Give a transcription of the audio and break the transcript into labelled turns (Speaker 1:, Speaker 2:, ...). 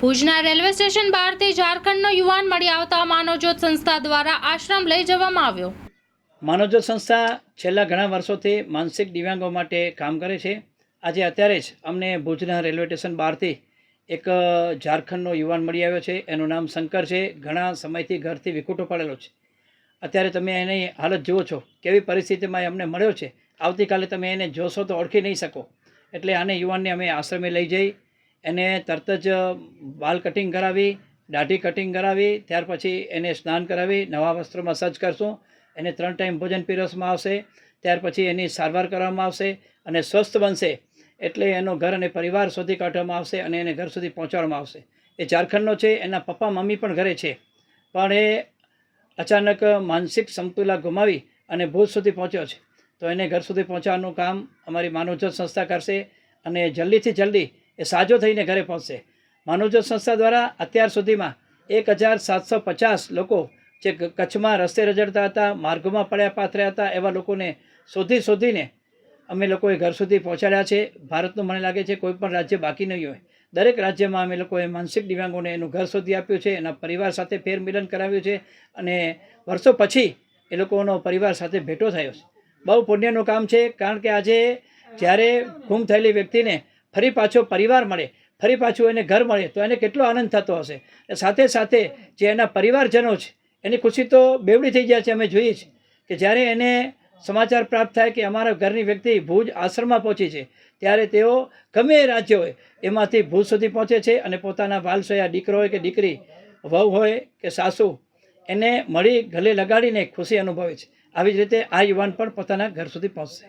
Speaker 1: ભુજના railway station બહારથી ઝારખંડનો યુવાન મળી આવતા માનવજ્યોત સંસ્થા દ્વારા આશ્રમ લઈ જવામાં આવ્યો.
Speaker 2: માનવજ્યોત સંસ્થા છેલ્લા ઘણા વર્ષોથી માનસિક દિવ્યાંગો માટે કામ કરે છે. આજે અત્યારે જ અમને ભુજના રેલવે સ્ટેશન બહારથી એક ઝારખંડનો યુવાન મળી આવ્યો છે. એનું નામ શંકર છે. ઘણા સમયથી ઘરથી વિખૂટો પડેલો છે. અત્યારે તમે એની હાલત જુઓ છો. કેવી પરિસ્થિતિમાં અમને મળ્યો છે. આવતીકાલે તમે એને જોશો તો ઓળખી નહીં શકો. એટલે આને યુવાનને અમે આશ્રમે લઈ જઈ એને તરત જ બાલ કટિંગ કરાવી, દાઢી કટિંગ કરાવી, ત્યાર પછી એને સ્નાન કરાવી, નવા વસ્ત્રોમાં સજ્જ કરશું. એને ત્રણ ટાઈમ ભોજન પીરસવામાં આવશે, ત્યાર પછી એની સારવાર કરવામાં આવશે અને સ્વસ્થ બનશે એટલે એનો ઘર અને પરિવાર શોધી કાઢવામાં આવશે અને એને ઘર સુધી પહોંચાડવામાં આવશે. એ ઝારખંડનો છે, એના પપ્પા, મમ્મી પણ ઘરે છે. પણ એ અચાનક માનસિક સમતુલા ગુમાવી અને ભૂત સુધી પહોંચ્યો છે. તો એને ઘર સુધી પહોંચાડવાનું કામ અમારી માનવજત સંસ્થા કરશે અને જલ્દીથી જલ્દી એ સાજો થઈને ઘરે પહોંચશે. માનવજ્યોત સંસ્થા દ્વારા અત્યાર સુધીમાં એક હજાર સાતસો પચાસ લોકો જે કચ્છમાં રસ્તે રજડતા હતા, માર્ગોમાં પડ્યા પાથર્યા હતા, એવા લોકોને શોધી શોધીને અમે લોકોએ ઘર સુધી પહોંચાડ્યા છે. ભારતનું મને લાગે છે કોઈ પણ રાજ્ય બાકી નહીં હોય. દરેક રાજ્યમાં અમે લોકોએ માનસિક દિવ્યાંગોને એનું ઘર શોધી આપ્યું છે, એના પરિવાર સાથે ફેરમિલન કરાવ્યું છે અને વર્ષો પછી એ લોકોનો પરિવાર સાથે ભેટો થયો છે. બહુ પુણ્યનું કામ છે, કારણ કે આજે જ્યારે ગુમ થયેલી વ્યક્તિને ફરી પાછો પરિવાર મળે, ફરી પાછું એને ઘર મળે, તો એને કેટલો આનંદ થતો હશે. સાથે સાથે જે એના પરિવારજનો છે, એની ખુશી તો બેવડી થઈ જાય છે, અમે જોઈએ છીએ કે જ્યારે એને સમાચાર પ્રાપ્ત થાય કે અમારા ઘરની વ્યક્તિ ભુજ આશ્રમમાં પહોંચી છે, ત્યારે તેઓ ગમે એ રાજ્ય હોય, એમાંથી ભુજ સુધી પહોંચે છે અને પોતાના વાલસોયા દીકરો હોય કે દીકરી, વહુ હોય કે સાસુ, એને મળી ગલે લગાડીને ખુશી અનુભવે છે. આવી જ રીતે આ યુવાન પણ પોતાના ઘર સુધી પહોંચશે.